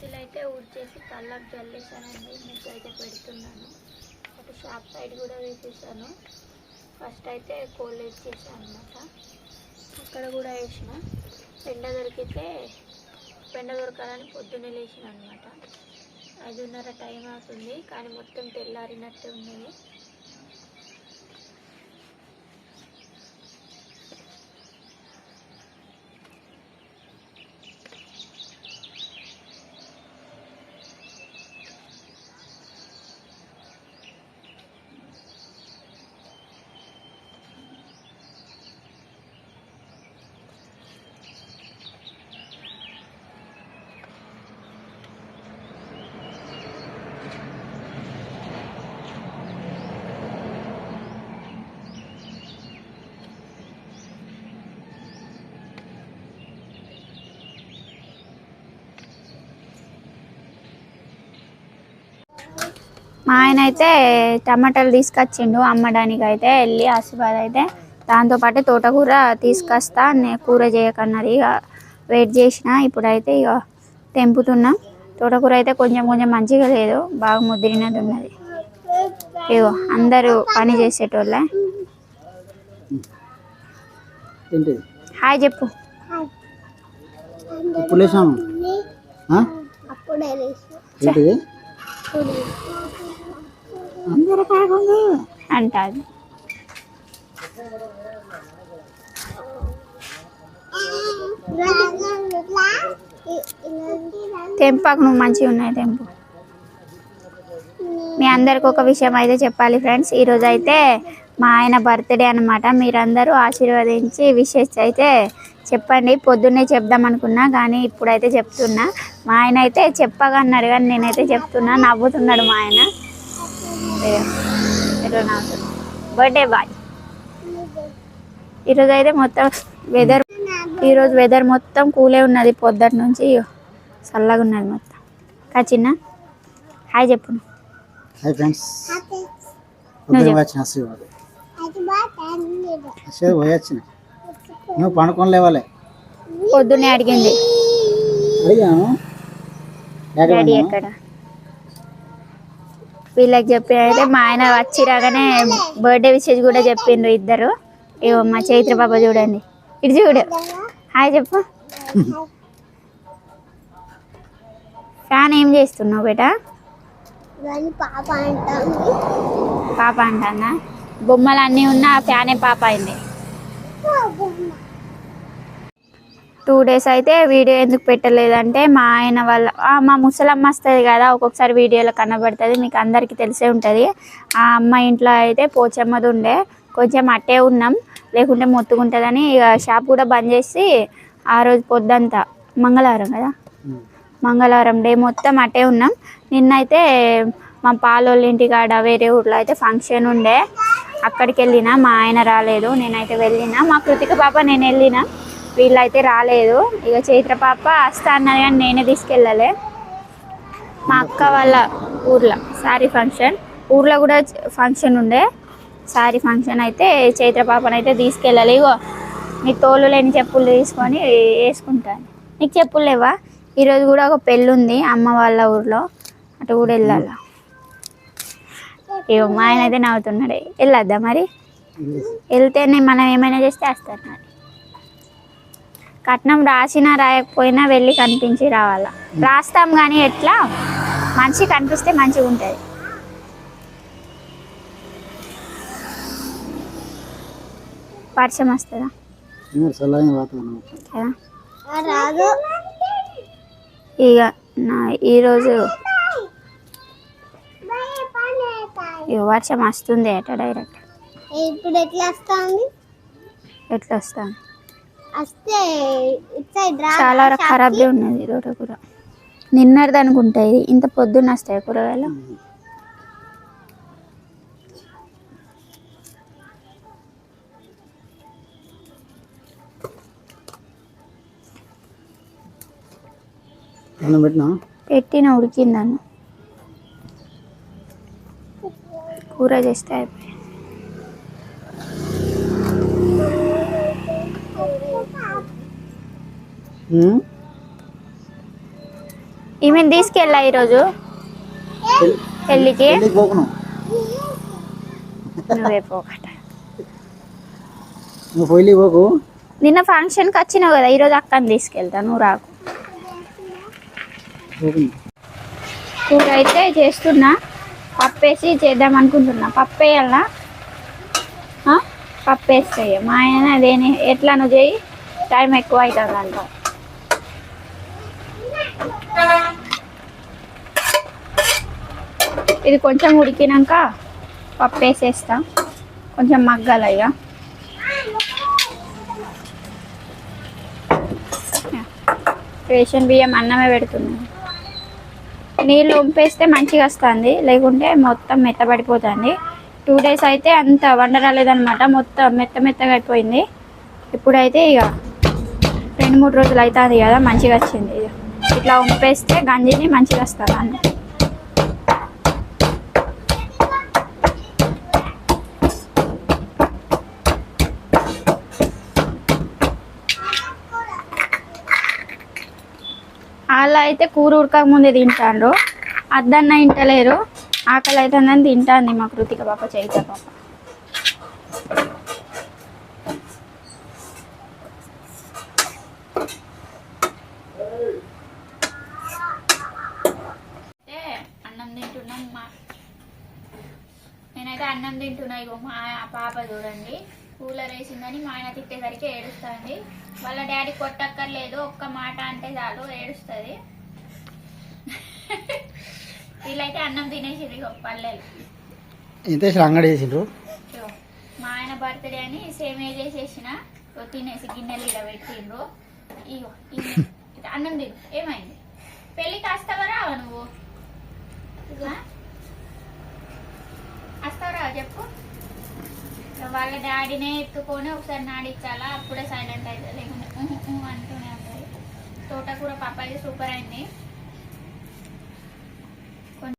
వాకిలు అయితే ఊడ్చేసి కళ్ళకు జల్లేసానండి మీకు అయితే పెడుతున్నాను. అటు షాప్ సైడ్ కూడా వేసేసాను. ఫస్ట్ అయితే కోళ్ళు వేసేసాను అనమాట అక్కడ కూడా వేసిన. పెండ దొరికితే పెండ దొరకాలని పొద్దున్నే లేచిన అనమాట ఐదున్నర టైం అవుతుంది కానీ మొత్తం తెల్లారినట్టే ఉన్నాయి మా ఆయన అయితే టమాటాలు తీసుకొచ్చిండు అమ్మడానికి అయితే వెళ్ళి ఆశీర్వాద్ అయితే దాంతోపాటు తోటకూర తీసుకొస్తా నే కూర చేయకన్నది ఇక వెయిట్ చేసిన ఇప్పుడైతే ఇక తెంపుతున్నా. తోటకూర అయితే కొంచెం కొంచెం మంచిగా లేదు బాగా ముదిరినది ఉన్నది. ఇగో అందరూ పని చేసేటోళ్ళే. హాయ్ చెప్పు. అంటారు. తెంపాకు నువ్వు మంచిగా ఉన్నాయి తెంపు మీ అందరికి ఒక విషయం అయితే చెప్పాలి ఫ్రెండ్స్. ఈరోజు అయితే మా ఆయన బర్త్డే అనమాట మీరందరూ ఆశీర్వదించి విషెస్ అయితే చెప్పండి. పొద్దున్నే చెప్దాం అనుకున్నా కానీ ఇప్పుడైతే చెప్తున్నా. మా ఆయన అయితే చెప్పగా అన్నాడు కానీ నేనైతే చెప్తున్నా. నవ్వుతున్నాడు మా ఆయన. Birthday boy. ఈరోజు అయితే మొత్తం వెదర్ ఈరోజు వెదర్ మొత్తం కూలే ఉన్నది పొద్దుటి నుంచి. చల్లగా ఉన్నది మొత్తం. కా చిన్న? హాయ్ చెప్పు. Hi friends. నువ్వు ఉదయం చెప్పు. వచ్చిన ఆశీర్వాద్ ఆశీర్వాద్ పోయి వచ్చిన నువ్వు పండుకొని లేవాలి. పొద్దున్నే అడిగింది. అడిగాను? ఎక్కడ వీళ్ళకి చెప్పి అయితే మా ఆయన వచ్చి రాగానే బర్త్డే విషెస్ కూడా చెప్పిండ్రు ఇద్దరు. ఇగో మా చైత్ర పాప చూడండి. ఇటు చూడు. హాయ్ చెప్పు. ఫ్యాన్ ఏం చేస్తున్నావు బేటా? పాప అంటానా బొమ్మలు అన్నీ ఉన్నా ఆ ఫ్యానే పాప అయింది. టూ డేస్ అయితే వీడియో ఎందుకు పెట్టలేదంటే మా ఆయన వాళ్ళ మా ముసలమ్మ వస్తుంది కదా ఒక్కొక్కసారి వీడియోలో కనబడుతుంది మీకు అందరికీ తెలిసే ఉంటుంది. ఆ అమ్మ ఇంట్లో అయితే పోచమ్మది ఉండే కొంచెం అట్టే ఉన్నాం లేకుంటే మొత్తుకుంటుందని ఇక షాప్ కూడా బంద్ చేసి ఆ రోజు పొద్దంతా మంగళవారం కదా? మంగళవారం డే మొత్తం అట్టే ఉన్నాం. నిన్నైతే మా పాలోళ్ళ ఇంటికాడ వేరే ఊర్లో అయితే ఫంక్షన్ ఉండే. అక్కడికి వెళ్ళిన మా ఆయన రాలేదు నేనైతే వెళ్ళిన మా కృతిక పాప నేను వెళ్ళిన వీళ్ళైతే రాలేదు. ఇక చైత్ర పాప వస్తా అన్నది కానీ నేనే తీసుకెళ్ళలే. మా అక్క వాళ్ళ ఊర్లో సారీ ఫంక్షన్. ఊర్లో కూడా ఫంక్షన్ ఉండే. సారీ ఫంక్షన్ అయితే చైత్ర పాపను అయితే తీసుకెళ్ళాలి. ఇగో నీ తోలు లేని చెప్పులు తీసుకొని వేసుకుంటాను. నీకు చెప్పులు లేవా? ఈరోజు కూడా ఒక పెళ్ళి ఉంది అమ్మ వాళ్ళ ఊర్లో. అటు కూడా వెళ్ళాలా? ఇగో మా ఆయన అయితే నవ్వుతున్నాడే. వెళ్ళొద్దా మరి? వెళ్తేనే మనం ఏమైనా చేస్తే వేస్తారు మరి. కట్నం రాసినా రాయకపోయినా వెళ్ళి కనిపించి రావాలా? రాస్తాం కానీ ఎట్లా? మంచి కనిపిస్తే మంచిగా ఉంటుంది. వర్షం వస్తుందా? ఇక నా ఈరోజు వర్షం వస్తుంది అట డైరెక్ట్. ఇప్పుడు ఎట్లా వస్తుంది? ఎట్లా వస్తాను వస్తే చాలా ఖరాబ్గా ఉన్నది రోడ్డు కూర నిన్నటిది అనుకుంటా ఇది. ఇంత పొద్దున్న వస్తాయి కూరగాయలు? అన్నం పెట్టినా పెట్టిన ఉడికిందను కూర చేస్తే అయిపోయి. ఈమెను తీసుకెళ్ళా ఈరోజు పెళ్ళి- పెళ్ళికి నువ్వే పోకట నువ్వు పెళ్ళి పోకు నిన్న ఫంక్షన్కి వచ్చినావు కదా ఈరోజు అక్కని తీసుకెళ్తా నువ్వు రాకు కూర అయితే చేస్తున్నా పప్పు వేసి చేద్దాం అనుకుంటున్నా. పప్పు వేయాలా పప్పు వేస్తే మా ఆయన దేని ఎట్లా నువ్వు చేయి? టైం ఎక్కువ అవుతుంది అంట ఇది కొంచెం ఉడికినాక పప్పు వేసేస్తా కొంచెం మగ్గాలయ్యా. రేషన్ బియ్యం అన్నమే పెడుతున్నాను నీళ్ళు ఉంపేస్తే మంచిగా వస్తుంది. లేకుంటే మొత్తం మెత్తబడిపోతుంది. టూ డేస్ అయితే అంత వండ రాలేదనమాట మొత్తం మెత్త మెత్తగా అయిపోయింది. ఇప్పుడైతే ఇక రెండు మూడు రోజులు అవుతుంది కదా మంచిగా వచ్చింది. ఇట్లా ఉంపేస్తే గంజిని మంచిగా వస్తుంది. అన్న అయితే కూర ఉడకక ముందే తింటాండ్రు. అద్దన్న తింటలేరు ఆకలి అవుతుందని తింటాంది మా కృతిక పాప చైత పాప. అయితే అన్నం తింటున్నాం మా. నేనైతే అన్నం తింటున్నా ఇగో మా పాప చూడండి. కూలర్ వేసిందని మా ఆయన తిట్టేసరికి ఏడుస్తుంది. వాళ్ళ డాడీ కొట్టక్కర్లేదు ఒక్క మాట అంటే చాలు ఏడుస్తుంది. వీళ్ళైతే అన్నం తినేసిర్రు ఇగో పల్లెలు. వేసిన అంగడి వేసిండ్రు ఇగో మా ఆయన బర్త్డే అని సేమే చేసేసిన ఇగో తినేసి గిన్నెలు ఇలా పెట్టిండ్రు ఇగో ఇన్ని. ఇది అన్నం తిను. ఏమైంది? పెళ్ళికి వస్తావా రావా నువ్వు? ఆ? వస్తావా రావా చెప్పు. వాళ్ళ డాడీనే ఎత్తుకొని ఒకసారి నాడిచ్చాలా అప్పుడే సైలెంట్ అవుతుంది. లేకుంటే ఊహు, ఊహు అంటూనే ఉంటుంది. తోటకూర పప్పాయి సూపర్ అయింది.